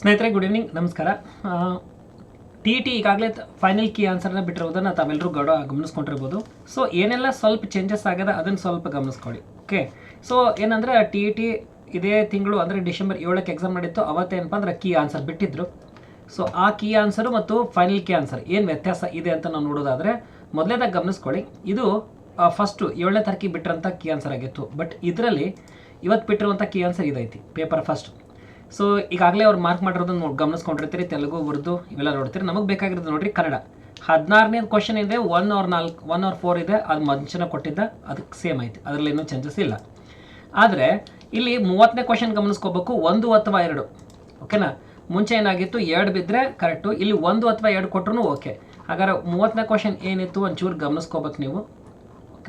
ಸ್ನೇಹಿತರೆ good evening ನಮಸ್ಕಾರ. T T ಈಗಾಗಲೇ ಫೈನಲ್ ಕೀ ಆನ್ಸರ್ನ ಬಿಟ್ಟಿರೋದನ್ನು ತಾವೆಲ್ಲರೂ ಗಡ ಗಮನಿಸ್ಕೊಂಡಿರ್ಬೋದು. ಸೊ ಏನೆಲ್ಲ ಸ್ವಲ್ಪ ಚೇಂಜಸ್ ಆಗಿದೆ, ಅದನ್ನು ಸ್ವಲ್ಪ ಗಮನಿಸ್ಕೊಳ್ಳಿ. ಓಕೆ ಸೊ ಏನಂದರೆ ಟಿ ಇ ಟಿ ಇದೇ ತಿಂಗಳು, ಅಂದರೆ ಡಿಸೆಂಬರ್ ಏಳಕ್ಕೆ ಎಕ್ಸಾಮ್ ನಡೀತು. ಅವತ್ತೇನಪ್ಪ ಅಂದರೆ ಕೀ ಆನ್ಸರ್ ಬಿಟ್ಟಿದ್ರು. ಸೊ ಆ ಕೀ ಆನ್ಸರು ಮತ್ತು ಫೈನಲ್ ಕೀ ಆನ್ಸರ್ ಏನು ವ್ಯತ್ಯಾಸ ಇದೆ ಅಂತ ನಾವು ನೋಡೋದಾದರೆ, ಮೊದಲೇದಾಗಿ ಗಮನಿಸ್ಕೊಳ್ಳಿ. ಇದು ಫಸ್ಟು ಏಳನೇ ತಾರೀಕಿಗೆ ಬಿಟ್ಟಿರೋಂಥ ಕೀ ಆನ್ಸರ್ ಆಗಿತ್ತು. ಬಟ್ ಇದರಲ್ಲಿ ಇವತ್ತು ಬಿಟ್ಟಿರುವಂಥ ಕೀ ಆನ್ಸರ್ ಇದೈತಿ. ಪೇಪರ್ ಫಸ್ಟ್ ಸೊ ಈಗಾಗಲೇ ಅವ್ರು ಮಾರ್ಕ್ ಮಾಡಿರೋದನ್ನ ನೋಡಿ ಗಮನಿಸ್ಕೊಂಡಿರ್ತೀರಿ, ತೆಲುಗು, ಉರ್ದು, ಇವೆಲ್ಲ ನೋಡ್ತೀರಿ. ನಮಗೆ ಬೇಕಾಗಿರೋದು ನೋಡ್ರಿ ಕನ್ನಡ. ಹದಿನಾರನೇ ಕ್ವಶನ್ ಇದೆ ಒನ್ ಅವ್ರ ನಾಲ್ಕು ಒನ್ ಅವ್ರ ಫೋರ್ ಇದೆ, ಅದು ಮಂಚನ ಕೊಟ್ಟಿದ್ದ ಅದಕ್ಕೆ ಸೇಮ್ ಐತೆ. ಅದರಲ್ಲಿ ಏನೂ ಚೇಂಜಸ್ ಇಲ್ಲ. ಆದರೆ, ಇಲ್ಲಿ ಮೂವತ್ತನೇ ಕ್ವಶನ್ ಗಮನಿಸ್ಕೋಬೇಕು, ಒಂದು ಅಥವಾ ಎರಡು. ಓಕೆನಾ ಮುಂಚೆ ಏನಾಗಿತ್ತು? ಎರಡು ಬಿದ್ದರೆ ಕರೆಕ್ಟು ಇಲ್ಲಿ ಒಂದು ಅಥವಾ ಎರಡು ಕೊಟ್ಟರು ಓಕೆ ಹಾಗಾದ್ರೆ ಮೂವತ್ತನೇ ಕ್ವಶನ್ ಏನಿತ್ತು ಒಂಚೂರು ಗಮನಿಸ್ಕೋಬೇಕು ನೀವು.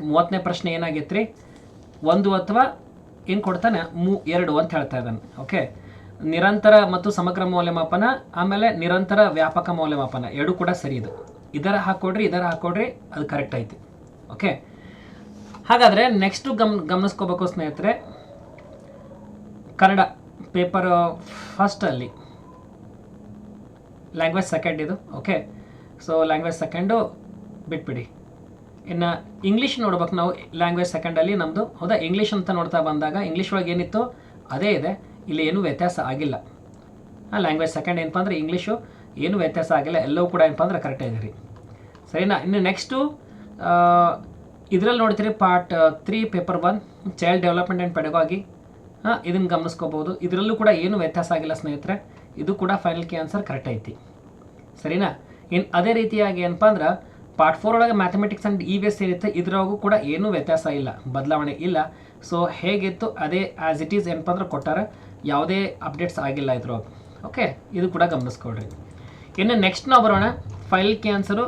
ಮೂವತ್ತನೇ ಪ್ರಶ್ನೆ ಏನಾಗಿತ್ತು ರೀ ಒಂದು ಅಥವಾ, ಏನು ಕೊಡ್ತಾನೆ? ಮೂ ಎರಡು ಅಂತ ಹೇಳ್ತಾ ಇದ್ದಾನೆ. ಓಕೆ ನಿರಂತರ ಮತ್ತು ಸಮಗ್ರ ಮೌಲ್ಯಮಾಪನ, ಆಮೇಲೆ ನಿರಂತರ ವ್ಯಾಪಕ ಮೌಲ್ಯಮಾಪನ, ಎರಡು ಕೂಡ ಸರಿ ಇದು. ಇದರ ಹಾಕೊಡ್ರಿ ಇದರ ಹಾಕೊಡ್ರಿ, ಅದು ಕರೆಕ್ಟ್ ಐತಿ. ಓಕೆ ಹಾಗಾದರೆ ನೆಕ್ಸ್ಟು ಗಮ್, ಗಮನಿಸ್ಕೋಬೇಕು ಸ್ನೇಹಿತರೆ. ಕನ್ನಡ ಪೇಪರ್ ಫಸ್ಟಲ್ಲಿ ಲ್ಯಾಂಗ್ವೇಜ್ ಸೆಕೆಂಡ್ ಇದು. ಓಕೆ ಸೊ ಲ್ಯಾಂಗ್ವೇಜ್ ಸೆಕೆಂಡು ಬಿಟ್ಬಿಡಿ. ಇನ್ನು ಇಂಗ್ಲೀಷ್ ನೋಡ್ಬೇಕು ನಾವು ಲ್ಯಾಂಗ್ವೇಜ್ ಸೆಕೆಂಡಲ್ಲಿ ನಮ್ಮದು ಹೌದಾ? ಇಂಗ್ಲೀಷ್ ಅಂತ ನೋಡ್ತಾ ಬಂದಾಗ ಇಂಗ್ಲೀಷ್ ಒಳಗೆ ಏನಿತ್ತು? ಅದೇ ಇದೆ. ಇಲ್ಲಿ ಏನೂ ವ್ಯತ್ಯಾಸ ಆಗಿಲ್ಲ. ಆ ಲ್ಯಾಂಗ್ವೇಜ್ ಸೆಕೆಂಡ್ ಏನಪ್ಪ ಅಂದರೆ ಇಂಗ್ಲೀಷು ಏನೂ ವ್ಯತ್ಯಾಸ ಆಗಿಲ್ಲ. ಎಲ್ಲವೂ ಕೂಡ ಏನಪ್ಪ ಅಂದ್ರೆ ಕರೆಕ್ಟ್ ಆಗಿದೆ ರೀ. ಸರಿನಾ? ಇನ್ನು ನೆಕ್ಸ್ಟು ಇದರಲ್ಲಿ ನೋಡ್ತೀರಿ part three paper one child development and pedagogy ಹಾಂ ಇದನ್ನು ಗಮನಿಸ್ಕೋಬೋದು. ಇದರಲ್ಲೂ ಕೂಡ ಏನು ವ್ಯತ್ಯಾಸ ಆಗಿಲ್ಲ ಸ್ನೇಹಿತರೆ. ಇದು ಕೂಡ ಫೈನಲ್ ಕೆ ಆನ್ಸರ್ ಕರೆಕ್ಟ್ ಐತಿ. ಸರಿನಾ? ಇನ್ನು ಅದೇ ರೀತಿಯಾಗಿ ಏನಪ್ಪ ಅಂದ್ರೆ ಪಾರ್ಟ್ ಫೋರ್ ಒಳಗೆ ಮ್ಯಾಥಮೆಟಿಕ್ಸ್ ಆ್ಯಂಡ್ ಇ ಎಸ್ ಏನಿತ್ತು ಇದ್ರೊಳಗೂ ಕೂಡ ಏನೂ ವ್ಯತ್ಯಾಸ ಇಲ್ಲ, ಬದಲಾವಣೆ ಇಲ್ಲ. ಸೊ ಹೇಗಿತ್ತು, ಅದೇ ಆ್ಯಸ್ ಇಟ್ ಈಸ್ ಏನಪ್ಪ ಅಂದ್ರೆ ಕೊಟ್ಟಾರ, ಯಾವುದೇ ಅಪ್ಡೇಟ್ಸ್ ಆಗಿಲ್ಲ ಇದ್ರೊಳಗೆ ಓಕೆ ಇದು ಕೂಡ ಗಮನಿಸ್ಕೊಳ್ರಿ. ಇನ್ನು ನೆಕ್ಸ್ಟ್ ನಾವು ಬರೋಣ ಫೈಲ್ ಕ್ಯಾನ್ಸರು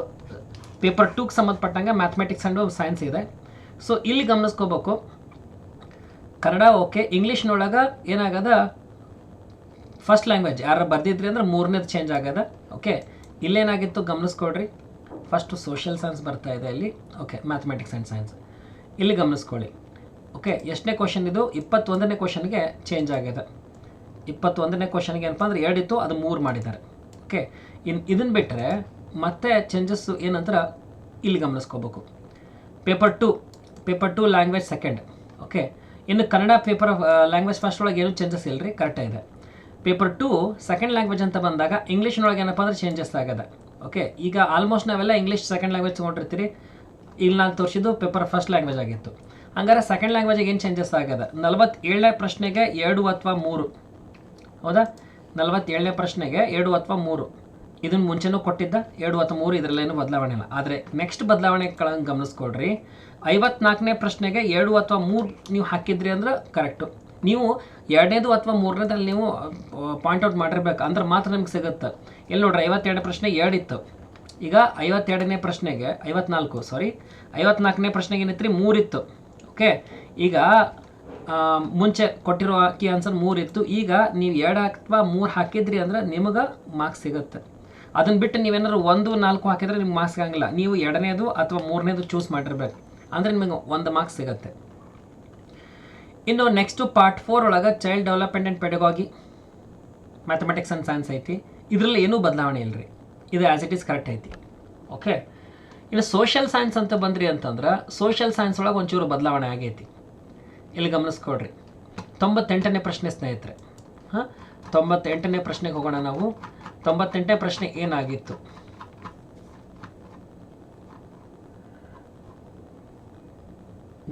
ಪೇಪರ್ ಟೂಗೆ ಸಂಬಂಧಪಟ್ಟಂಗೆ ಮ್ಯಾಥಮೆಟಿಕ್ಸ್ ಆ್ಯಂಡ್ ಸೈನ್ಸ್ ಇದೆ. ಸೊ ಇಲ್ಲಿ ಗಮನಿಸ್ಕೋಬೇಕು. ಕನ್ನಡ ಓಕೆ ಇಂಗ್ಲೀಷ್ನೊಳಗೆ ಏನಾಗದ? ಫಸ್ಟ್ ಲ್ಯಾಂಗ್ವೇಜ್ ಯಾರು ಬರ್ದಿದ್ರಿ ಅಂದ್ರೆ ಮೂರನೇದು ಚೇಂಜ್ ಆಗದ. ಓಕೆ ಇಲ್ಲೇನಾಗಿತ್ತು ಗಮನಿಸ್ಕೊಳ್ರಿ. ಫಸ್ಟು ಸೋಷಿಯಲ್ ಸೈನ್ಸ್ ಬರ್ತಾ ಇದೆ ಇಲ್ಲಿ ಓಕೆ ಮ್ಯಾಥಮೆಟಿಕ್ಸ್ ಆ್ಯಂಡ್ ಸೈನ್ಸ್ ಇಲ್ಲಿ ಗಮನಿಸ್ಕೊಳ್ಳಿ. ಓಕೆ ಎಷ್ಟನೇ ಕ್ವಶನ್ ಇದು? ಇಪ್ಪತ್ತೊಂದನೇ ಕ್ವಶನ್ಗೆ ಚೇಂಜ್ ಆಗಿದೆ. ಇಪ್ಪತ್ತೊಂದನೇ ಕ್ವಶನ್ಗೆ ಏನಪ್ಪ ಅಂದ್ರೆ ಎರಡಿತ್ತು, ಅದು ಮೂರು ಮಾಡಿದ್ದಾರೆ. ಓಕೆ ಇನ್ನು ಇದನ್ನು ಬಿಟ್ಟರೆ ಮತ್ತೆ ಚೇಂಜಸ್ಸು ಏನಂದ್ರೆ ಇಲ್ಲಿ ಗಮನಿಸ್ಕೋಬೇಕು. Paper two paper two language second okay ಇನ್ನು ಕನ್ನಡ ಪೇಪರ್ ಲ್ಯಾಂಗ್ವೇಜ್ ಫಸ್ಟ್ ಒಳಗೆ ಏನೂ ಚೇಂಜಸ್ ಇಲ್ಲ ರೀ ಕರೆಕ್ಟ್ ಇದೆ ಪೇಪರ್ ಟು ಸೆಕೆಂಡ್ ಲ್ಯಾಂಗ್ವೇಜ್ ಅಂತ ಬಂದಾಗ ಇಂಗ್ಲೀಷ್ನೊಳಗೆ ಏನಪ್ಪ ಅಂದ್ರೆ ಚೇಂಜಸ್ ಆಗದೆ. ಓಕೆ ಈಗ ಆಲ್ಮೋಸ್ಟ್ ನಾವೆಲ್ಲ ಇಂಗ್ಲೀಷ್ ಸೆಕೆಂಡ್ ಲ್ಯಾಂಗ್ವೇಜ್ ತೊಗೊಂಡಿರ್ತೀರಿ. ಇಲ್ಲಿ ನಾನು ತೋರಿಸಿದ್ದು ಪೇಪರ್ ಫಸ್ಟ್ ಲ್ಯಾಂಗ್ವೇಜ್ ಆಗಿತ್ತು. ಹಂಗಾರೆ ಸೆಕೆಂಡ್ ಲ್ಯಾಂಗ್ವೇಜಿಗೆ ಏನು ಚೇಂಜಸ್ ಆಗದ? ನಲವತ್ತೇಳನೇ ಪ್ರಶ್ನೆಗೆ ಎರಡು ಅಥವಾ ಮೂರು. ಹೌದಾ? ನಲವತ್ತೇಳನೇ ಪ್ರಶ್ನೆಗೆ ಎರಡು ಅಥವಾ ಮೂರು. ಇದನ್ನು ಮುಂಚೆನೂ ಕೊಟ್ಟಿದ್ದ, ಎರಡು ಅಥವಾ ಮೂರು ಇದರಲ್ಲೇನು ಬದಲಾವಣೆ ಇಲ್ಲ. ಆದರೆ ನೆಕ್ಸ್ಟ್ ಬದಲಾವಣೆಗಳನ್ನು ಗಮನಿಸ್ಕೊಡ್ರಿ ಐವತ್ನಾಲ್ಕನೇ ಪ್ರಶ್ನೆಗೆ ಎರಡು ಅಥವಾ ಮೂರು ನೀವು ಹಾಕಿದ್ರಿ ಅಂದ್ರೆ ಕರೆಕ್ಟು ನೀವು ಎರಡನೇದು ಅಥವಾ ಮೂರನೇದ್ರಲ್ಲಿ ನೀವು ಪಾಯಿಂಟ್ ಔಟ್ ಮಾಡಿರ್ಬೇಕು. ಅಂದ್ರೆ ಮಾತ್ರ ನಿಮ್ಗೆ ಸಿಗುತ್ತೆ. ಇಲ್ಲಿ ನೋಡ್ರಿ, ಐವತ್ತೆರಡು ಪ್ರಶ್ನೆ ಎರಡು ಇತ್ತು ಈಗ ಐವತ್ತೆರಡನೇ ಪ್ರಶ್ನೆಗೆ, ಐವತ್ನಾಲ್ಕು ಸಾರಿ ಐವತ್ನಾಲ್ಕನೇ ಪ್ರಶ್ನೆಗೆ ಏನಿತ್ತು ಮೂರಿತ್ತು. ಓಕೆ ಈಗ ಮುಂಚೆ ಕೊಟ್ಟಿರೋ ಹಾಕಿ ಆನ್ಸರ್ ಮೂರಿತ್ತು. ಈಗ ನೀವು ಎರಡು ಅಥವಾ ಮೂರು ಹಾಕಿದ್ರಿ ಅಂದ್ರೆ ನಿಮಗೆ ಮಾರ್ಕ್ಸ್ ಸಿಗುತ್ತೆ. ಅದನ್ನ ಬಿಟ್ಟು ನೀವೇನಾದ್ರು ಒಂದು, ನಾಲ್ಕು ಹಾಕಿದ್ರೆ ನಿಮ್ಗೆ ಮಾರ್ಕ್ಸ್ ಆಗಂಗಿಲ್ಲ ನೀವು ಎರಡನೇದು ಅಥವಾ ಮೂರನೇದು ಚೂಸ್ ಮಾಡಿರ್ಬೇಕು. ಅಂದರೆ ನಿಮಗೆ ಒಂದು ಮಾರ್ಕ್ಸ್ ಸಿಗುತ್ತೆ. ಇನ್ನು ನೆಕ್ಸ್ಟು ಪಾರ್ಟ್ ಫೋರ್ ಒಳಗೆ child development and pedagogy mathematics and science ಐತಿ. ಇದರಲ್ಲಿ ಏನೂ ಬದಲಾವಣೆ ಇಲ್ಲ ರೀ ಇದು ಆ್ಯಸ್ ಇಟ್ ಈಸ್ ಕರೆಕ್ಟ್ ಐತಿ. ಓಕೆ ಇನ್ನು ಸೋಷಿಯಲ್ ಸೈನ್ಸ್ ಅಂತ ಬಂದ್ರಿ ಅಂತಂದ್ರೆ ಸೋಷಿಯಲ್ ಸೈನ್ಸ್ ಒಳಗೆ ಒಂಚೂರು ಬದಲಾವಣೆ ಆಗೈತಿ. ಇಲ್ಲಿ ಗಮನಿಸ್ಕೊಡ್ರಿ ತೊಂಬತ್ತೆಂಟನೇ ಪ್ರಶ್ನೆ ಸ್ನೇಹಿತರೆ. ಹಾಂ? ತೊಂಬತ್ತೆಂಟನೇ ಪ್ರಶ್ನೆಗೆ ಹೋಗೋಣ ನಾವು. ತೊಂಬತ್ತೆಂಟನೇ ಪ್ರಶ್ನೆ ಏನಾಗಿತ್ತು?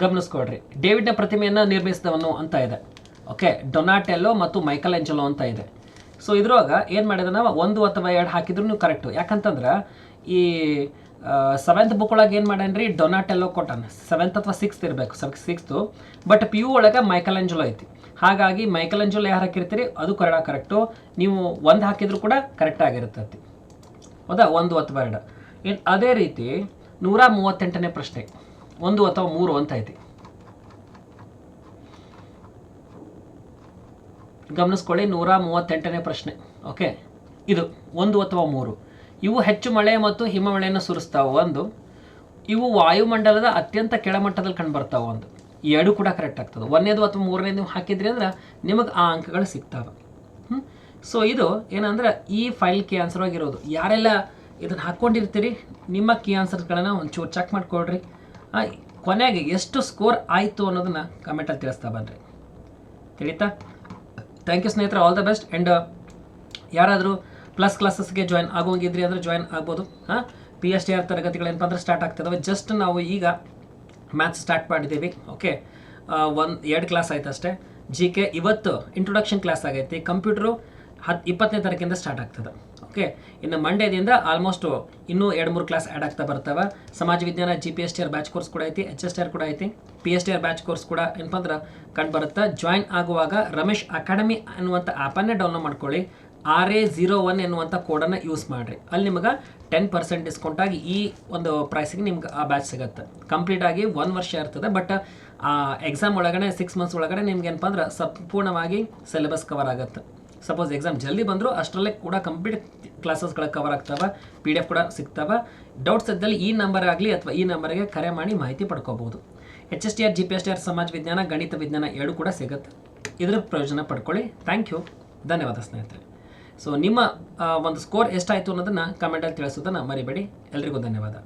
ಗಮನಿಸ್ಕೊಡ್ರಿ ಡೇವಿಡ್ನ ಪ್ರತಿಮೆಯನ್ನು ನಿರ್ಮಿಸಿದವನು ಅಂತ ಇದೆ. ಓಕೆ ಡೊನಾಟೆಲ್ಲೋ ಮತ್ತು ಮೈಕಲ್ ಎಂಜಲೋ ಅಂತ ಇದೆ. ಸೊ ಇದ್ರೊಳಗೆ ಏನು ಮಾಡಿದ ನಾವು? ಒಂದು ಅಥವಾ ಎರಡು ಹಾಕಿದ್ರು ಕರೆಕ್ಟು ಯಾಕಂತಂದ್ರೆ, ಈ ಸೆವೆಂತ್ ಬುಕ್ ಒಳಗೆ ಏನು ಮಾಡ್ಯಾನ್ರಿ? ಡೊನಾಟೆಲ್ಲೋ ಕೊಟ್ಟಾನ. ಸೆವೆಂತ್ ಅಥವಾ ಸಿಕ್ಸ್ತ್ ಇರಬೇಕು. ಸಿಕ್ಸ್ತು ಬಟ್ ಪಿ ಯು ಒಳಗೆ ಮೈಕಲ್ ಎಂಜಲೋ ಐತಿ. ಹಾಗಾಗಿ ಮೈಕಲ್ ಎಂಜಲೋ ಯಾರು ಹಾಕಿರ್ತೀರಿ? ಅದು ಕರೆಕ್ಟ್ ಕರೆಕ್ಟು ನೀವು ಒಂದು ಹಾಕಿದ್ರು ಕೂಡ ಕರೆಕ್ಟ್ ಆಗಿರ್ತೈತಿ. ಹೌದಾ? ಒಂದು ಅಥವಾ ಎರಡು. ಇನ್ನು ಅದೇ ರೀತಿ ನೂರ ಮೂವತ್ತೆಂಟನೇ ಪ್ರಶ್ನೆ. ಒಂದು ಅಥವಾ ಮೂರು ಅಂತ ಐತಿ. ಗಮನಿಸ್ಕೊಳ್ಳಿ, ನೂರ ಮೂವತ್ತೆಂಟನೇ ಪ್ರಶ್ನೆ. ಓಕೆ ಇದು ಒಂದು ಅಥವಾ ಮೂರು. ಇವು ಹೆಚ್ಚು ಮಳೆ ಮತ್ತು ಹಿಮ ಮಳೆಯನ್ನು ಸುರಿಸ್ತಾವೆ ಒಂದು. ಇವು ವಾಯುಮಂಡಲದ ಅತ್ಯಂತ ಕೆಳಮಟ್ಟದಲ್ಲಿ ಕಂಡುಬರ್ತಾವೆ ಒಂದು. ಎರಡು ಕೂಡ ಕರೆಕ್ಟ್ ಆಗ್ತದೆ. ಒಂದನೇದು ಅಥವಾ ಮೂರನೇದು ನೀವು ಹಾಕಿದ್ರಿ ಅಂದ್ರೆ ನಿಮಗೆ ಆ ಅಂಕಗಳು ಸಿಗ್ತಾವೆ. ಹ್ಞೂ ಸೊ ಇದು ಏನಂದ್ರೆ ಈ ಫೈಲ್ ಕೀ ಆನ್ಸರ್ ಆಗಿರೋದು. ಯಾರೆಲ್ಲ ಇದನ್ನು ಹಾಕ್ಕೊಂಡಿರ್ತೀರಿ ನಿಮ್ಮ ಕೀ ಒಂದು ಒಂಚೂರು ಚೆಕ್ ಮಾಡಿಕೊಡ್ರಿ ಕೊನೆಗೆ ಎಷ್ಟು ಸ್ಕೋರ್ ಆಯಿತು ಅನ್ನೋದನ್ನು ಕಮೆಂಟಲ್ಲಿ ತಿಳಿಸ್ತಾ ಬನ್ನಿರಿ ತಿಳಿತಾ? ಥ್ಯಾಂಕ್ ಯು ಸ್ನೇಹಿತರೆ ಆಲ್ ದ ಬೆಸ್ಟ್ ಆ್ಯಂಡ್ ಯಾರಾದರೂ ಪ್ಲಸ್ ಕ್ಲಾಸಸ್ಗೆ ಜಾಯ್ನ್ ಆಗೋಂಗಿದ್ರಿ ಅಂದರೆ ಜಾಯ್ನ್ ಆಗ್ಬೋದು. ಹಾಂ ಪಿ ಎಚ್ ಡಿ ಆರ್ ತರಗತಿಗಳೇನಪ್ಪ ಅಂದ್ರೆ ಸ್ಟಾರ್ಟ್ ಆಗ್ತಿದ್ದಾವೆ ಜಸ್ಟ್ ನಾವು ಈಗ ಮ್ಯಾಥ್ಸ್ ಸ್ಟಾರ್ಟ್ ಮಾಡಿದ್ದೀವಿ ಓಕೆ ಒಂದು, ಎರಡು ಕ್ಲಾಸ್ ಆಯ್ತು ಅಷ್ಟೇ. ಜಿ ಕೆ ಇವತ್ತು ಇಂಟ್ರೊಡಕ್ಷನ್ ಕ್ಲಾಸ್ ಆಗೈತಿ. ಕಂಪ್ಯೂಟ್ರು ಹತ್ತು ಇಪ್ಪತ್ತನೇ ತಾರೀಕಿಂದ ಸ್ಟಾರ್ಟ್ ಆಗ್ತದೆ. ಓಕೆ, ಇನ್ನು ಮಂಡ್ಯದಿಂದ ಆಲ್ಮೋಸ್ಟ್ ಇನ್ನೂ ಎರಡು ಮೂರು ಕ್ಲಾಸ್ ಆ್ಯಡ್ ಆಗ್ತಾ ಬರ್ತವೆ. ಸಮಾಜ ವಿಜ್ಞಾನ G P S T R batch course ಕೂಡ ಐತಿ ಎಚ್ ಎಸ್ ಟಿ ಆರ್ ಕೂಡ ಐತಿ P S T R batch course ಕೂಡ ಏನಪ್ಪ ಅಂದ್ರೆ ಕಂಡು ಬರುತ್ತೆ? ಜಾಯ್ನ್ ಆಗುವಾಗ ರಮೇಶ್ ಅಕಾಡೆಮಿ ಅನ್ನುವಂಥ ಆ್ಯಪನ್ನೇ ಡೌನ್ಲೋಡ್ ಮಾಡ್ಕೊಳ್ಳಿ. ಆರ್ ಎ ಝೀರೋ ಒನ್ ಎನ್ನುವಂಥ ಕೋಡನ್ನು ಯೂಸ್ ಮಾಡಿರಿ. ಅಲ್ಲಿ ನಿಮಗೆ ಟೆನ್ ಪರ್ಸೆಂಟ್ ಡಿಸ್ಕೌಂಟ್ ಆಗಿ ಈ ಒಂದು ಪ್ರೈಸಿಗೆ ನಿಮ್ಗೆ ಆ ಬ್ಯಾಚ್ ಸಿಗುತ್ತೆ. ಕಂಪ್ಲೀಟ್ ಆಗಿ ಒಂದು ವರ್ಷ ಇರ್ತದೆ ಬಟ್ ಆ ಎಕ್ಸಾಮ್ ಒಳಗಡೆ ಸಿಕ್ಸ್ ಮಂತ್ಸ್ ಒಳಗಡೆ ನಿಮ್ಗೆ ಏನಪ್ಪ ಅಂದ್ರೆ ಸಂಪೂರ್ಣವಾಗಿ ಸಿಲೆಬಸ್ ಕವರ್ ಆಗುತ್ತೆ. ಸಪೋಸ್ ಎಕ್ಸಾಮ್ ಜಲ್ದಿ ಬಂದರೂ ಅಷ್ಟರಲ್ಲೇ ಕೂಡ ಕಂಪ್ಲೀಟ್ ಕ್ಲಾಸಸ್ಗಳ ಕವರ್ ಆಗ್ತವೆ ಪಿ ಡಿ ಎಫ್ ಕೂಡ ಸಿಗ್ತವೆ. ಡೌಟ್ಸ್ ಇದ್ದಲ್ಲಿ ಈ ನಂಬರ್ ಆಗಲಿ ಅಥವಾ ಈ ನಂಬರ್ಗೆ ಕರೆ ಮಾಡಿ ಮಾಹಿತಿ ಪಡ್ಕೋಬಹುದು. H S T R G P S T R ಸಮಾಜ ವಿಜ್ಞಾನ, ಗಣಿತ ವಿಜ್ಞಾನ ಎರಡು ಕೂಡ ಸಿಗುತ್ತೆ. ಇದರ ಪ್ರಯೋಜನ ಪಡ್ಕೊಳ್ಳಿ. ಥ್ಯಾಂಕ್ ಯು ಧನ್ಯವಾದ ಸ್ನೇಹಿತರೆ. ಸೊ ನಿಮ್ಮ ಒಂದು ಸ್ಕೋರ್ ಎಷ್ಟಾಯಿತು ಅನ್ನೋದನ್ನು ಕಮೆಂಟಲ್ಲಿ ತಿಳಿಸೋದನ್ನು ಮರಿಬೇಡಿ. ಎಲ್ರಿಗೂ ಧನ್ಯವಾದ.